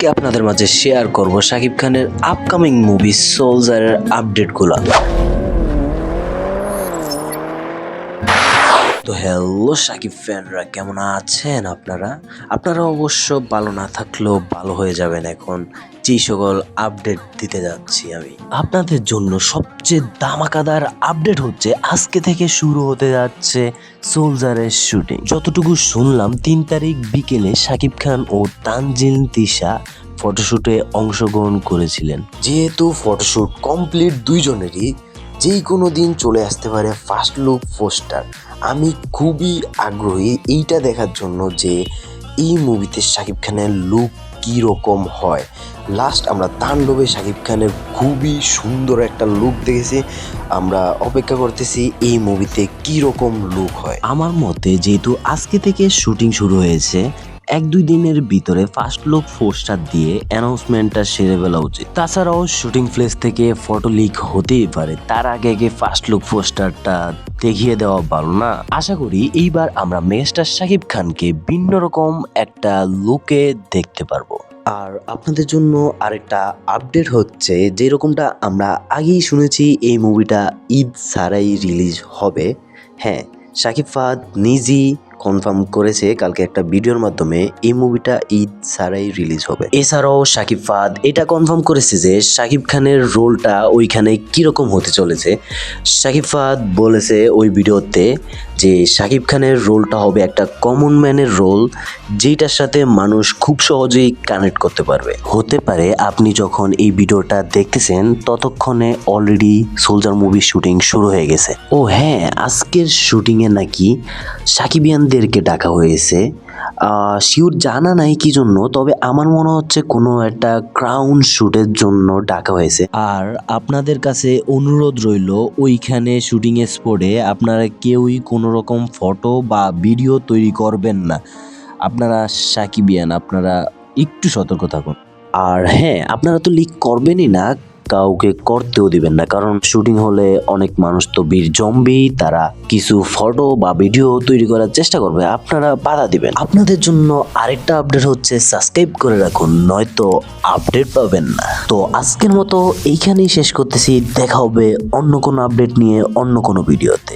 আজকে আপনাদের মাঝে শেয়ার করব শাকিব খানের আপকামিং মুভি সোলজারের আপডেটগুলো তো হ্যালো সাকিব ফ্যানরা, কেমন আছেন আপনারা? আপনারা অবশ্য ভালো না থাকলেও ভালো হয়ে যাবেন এখন। যে সকল আপডেট দিতে যাচ্ছি আমি। আপনাদের জন্য সবচেয়ে দামাকাদার আপডেট হচ্ছে, আজকে থেকে শুরু হতে যাচ্ছে সোলজারের শুটিং। যতটুকু শুনলাম, তিন তারিখ বিকেলে সাকিব খান ও তানজিল তিশা ফটোশ্যুটে অংশগ্রহণ করেছিলেন। যেহেতু ফটোশ্যুট কমপ্লিট দুইজনেরই যেই কোনো দিন চলে আসতে পারে ফার্স্ট লুক পোস্টার আমি খুবই আগ্রহী এইটা দেখার জন্য যে এই মুভিতে শাকিব খানের লুক কী রকম হয়। লাস্ট আমরা তাণ্ডবে শাকিব খানের খুবই সুন্দর একটা লুক দেখেছি। আমরা অপেক্ষা করতেছি এই মুভিতে কী রকম লুক হয়। আমার মতে যেহেতু আজকে থেকে শুটিং শুরু হয়েছে এক দুই দিনের ভিতরে ফার্স্ট লুক পোস্টার দিয়ে অ্যানাউন্সমেন্টটা সেরে ফেলা উচিত। তাছাড়াও শুটিং প্লেস থেকে ফটো লিক হতেই পারে, তার আগে আগে ফার্স্ট লুক পোস্টারটা দেখিয়ে দেওয়া ভালো না। আশা করি এইবার আমরা মেগাস্টার শাকিব খানকে ভিন্ন রকম একটা লুকে দেখতে পারব। আর আপনাদের জন্য আরেকটা আপডেট হচ্ছে, যেরকমটা আমরা আগেই শুনেছি এই মুভিটা ঈদ ছাড়াই রিলিজ হবে। হ্যাঁ শাকিব ফাহাদ নিজেই কনফার্ম করেছে কালকে একটা ভিডিওর মাধ্যমে এই মুভিটা ঈদ ছাড়াই রিলিজ হবে। এছাড়াও শাকিব ফাহাদ এটা কনফার্ম করেছে যে শাকিব খানের রোলটা ওইখানে কীরকম হতে চলেছে। শাকিব ফাহাদ বলেছে ওই ভিডিওতে যে শাকিব খানের রোলটা হবে একটা কমন ম্যানের রোল যেটার সাথে মানুষ খুব সহজেই কানেক্ট করতে পারবে। হতে পারে আপনি যখন এই ভিডিওটা দেখতেছেন, ততক্ষণে অলরেডি সোলজার মুভির শুটিং শুরু হয়ে গেছে। ও হ্যাঁ আজকের শুটিংয়ে নাকি সাকিবিয়ানদেরকে ডাকা হয়েছে। শিওর জানা নাই কি জন্য, তবে আমার মনে হচ্ছে কোনো একটা ক্রাউন শ্যুটের জন্য ডাকা হয়েছে। আর আপনাদের কাছে অনুরোধ রইল, ওইখানে শুটিং স্পটে আপনারা কেউই কোনো রকম ফটো বা ভিডিও তৈরি করবেন না। আপনারা সাকিবিয়ান, আপনারা একটু সতর্ক থাকুন। আর হ্যাঁ আপনারা তো লিক করবেনই না কাউকে করতেও দিবেন না। কারণ শুটিং হলে অনেক মানুষ তো বীর জম্বি, তারা কিছু ফটো বা ভিডিও তৈরি করার চেষ্টা করবে, আপনারা বাধা দিবেন। আপনাদের জন্য আরেকটা আপডেট হচ্ছে, সাবস্ক্রাইব করে রাখুন, নয়তো আপডেট পাবেন না। তো আজকের মতো এইখানেই শেষ করতেছি, দেখা হবে অন্য কোনো আপডেট নিয়ে অন্য কোনো ভিডিওতে।